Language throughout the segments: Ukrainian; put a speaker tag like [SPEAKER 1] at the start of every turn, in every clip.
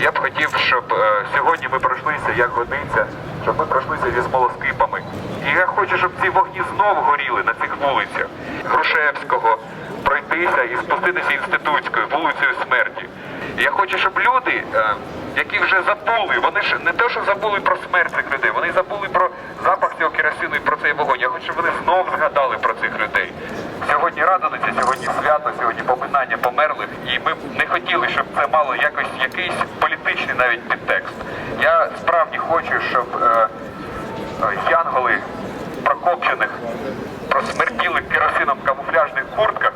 [SPEAKER 1] Я б хотів, щоб е, сьогодні ми пройшлися, як годиться, щоб ми пройшлися зі смолоскипами. І я хочу, щоб ці вогні знов горіли на цих вулицях. Грушевського, пройтися і спуститися інститутською, вулицею смерті. І я хочу, щоб люди, е, які вже забули, вони ж не те, що забули про смерть цих людей, вони забули про запах цього керосину і про цей вогонь. Я хочу, щоб вони знов згадали про цих людей. Сьогодні радониця, сьогодні свято, сьогодні поминання померлих, і ми б не хотіли, щоб це мало якось якийсь політичний навіть підтекст. Я справді хочу, щоб е, е, янголи прокопчених, просмертілих керосином камуфляжних куртках,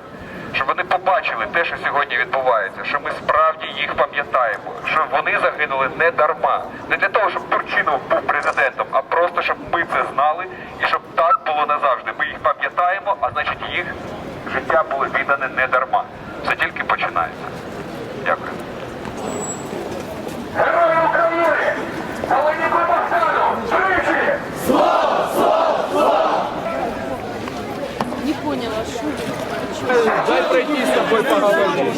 [SPEAKER 1] щоб вони побачили те, що сьогодні відбувається, що ми справді їх пам'ятаємо, що вони загинули не дарма, не для того, щоб Турчинов був президентом, а просто щоб ми це знали і щоб так було назавжди. Ми їх пам'ятаємо, а значить їх життя було віддане не дарма. Це тільки починається. Дякую. Герої України! Волині Богдану! Тричі!
[SPEAKER 2] Не поняла, что
[SPEAKER 3] С тобой поговорить.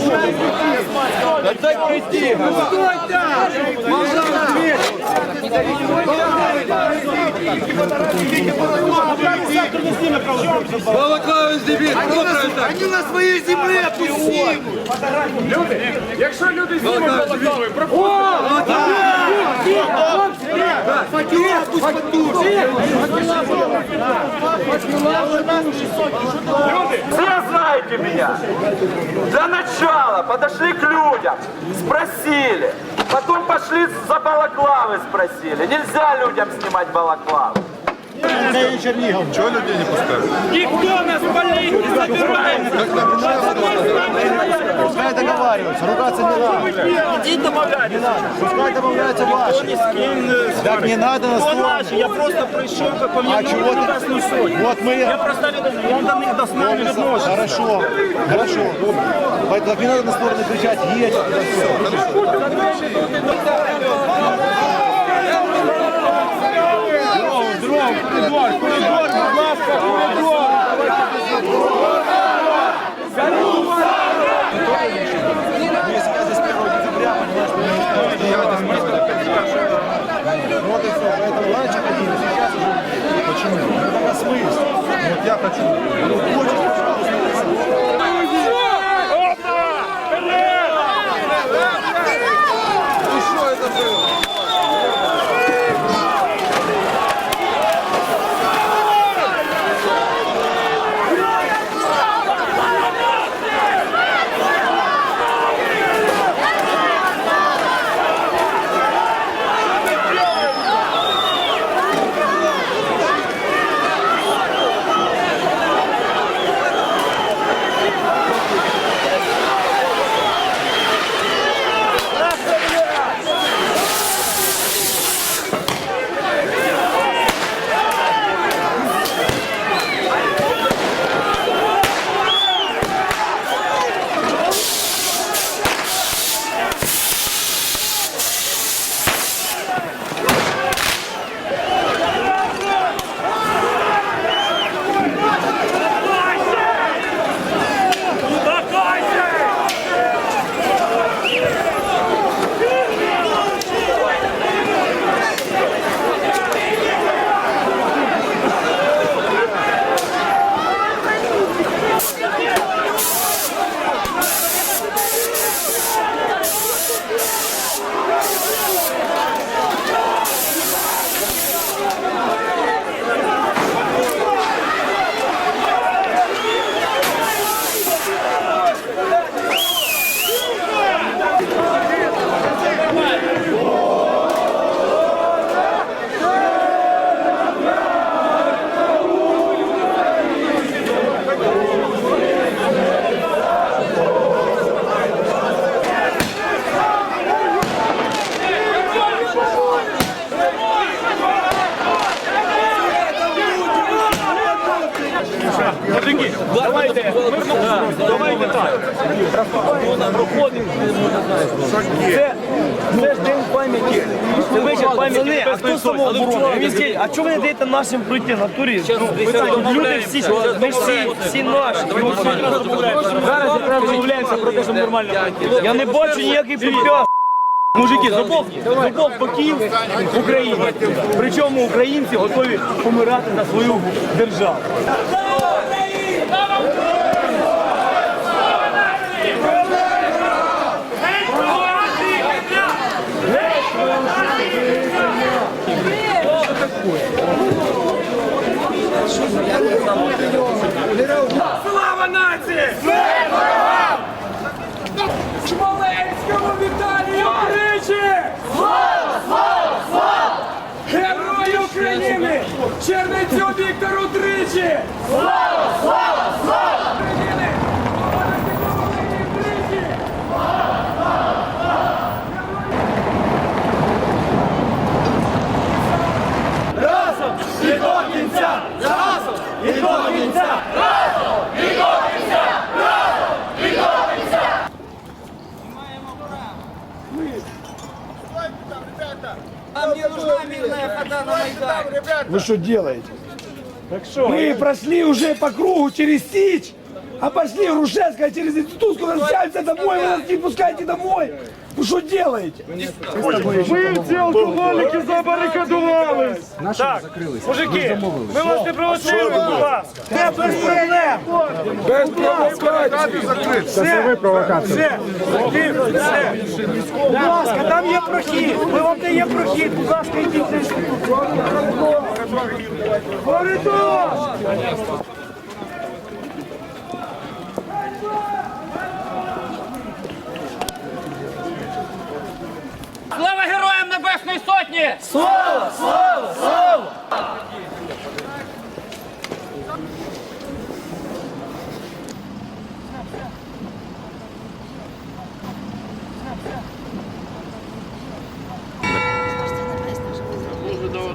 [SPEAKER 3] Да дай пройти. Стой про это?
[SPEAKER 4] Они на своей земле пустили!
[SPEAKER 3] Якщо люди знімуть балаклави, проходять.
[SPEAKER 4] Фатюра, пусть фатюра!
[SPEAKER 5] Все знаете меня. Для начала подошли к людям, спросили. Потом пошли за балаклавы спросили. Нельзя людям снимать балаклавы.
[SPEAKER 3] Ніхто нас болить не забирає
[SPEAKER 6] Пускай договариваются, ругаться не надо.
[SPEAKER 3] Ідіть домовляйтесь.
[SPEAKER 6] Пускай домовляются ваши. Так не надо на сторону.
[SPEAKER 7] Я просто прийшов, як по
[SPEAKER 6] А
[SPEAKER 7] мені
[SPEAKER 6] чего ты?
[SPEAKER 7] Небесну Сотню.
[SPEAKER 6] Вот мы...
[SPEAKER 7] Я просто людина, я до них до сна не відношусь.
[SPEAKER 6] Хорошо, хорошо. Поэтому так не надо на сторону кричать, едь. да всё. Если Я хочу.
[SPEAKER 7] Давайте, давайте так. Проходимо. Це, це ж день пам'яті. Це вечір пам'яті Небесної Сотні.
[SPEAKER 8] А чого ви не даєте нашим пройти в натурі? Ну, люди всі, ми всі, всі наші.
[SPEAKER 7] Зараз якраз домовляємося про те, щоб нормально.
[SPEAKER 8] Я не бачу ніяких препятствий.
[SPEAKER 9] Мужики, з обох, з боків України. Причому українці готові помирати за свою державу.
[SPEAKER 10] Слава нації! Слава! Смоленському Віталію тричі! Слава! Слава! Слава! Герою України! Чернецю Віктору тричі! Слава! Слава! України! Тричі!
[SPEAKER 9] І до кінця! Разом! І до кінця!
[SPEAKER 7] Вы что делаете? Так что? Мы прошли уже по кругу через Сич, а пошли в Рушевское через Институтскую, возвращаемся домой, вы нас не пускаете домой. Вы что делаете?
[SPEAKER 11] Ми ці алкоголіки забарикадувались. Так, мужики, ми вас не провоцюємо, будь ласка.
[SPEAKER 7] Без проблем.
[SPEAKER 12] Без провокації.
[SPEAKER 7] Все, все, все. Будь ласка, там є прохід. Ми вам даємо прохід. Будь ласка, йдіть. Коридор!
[SPEAKER 10] Слава Героям Небесної Сотні!
[SPEAKER 7] Слава, слава, слава!
[SPEAKER 13] До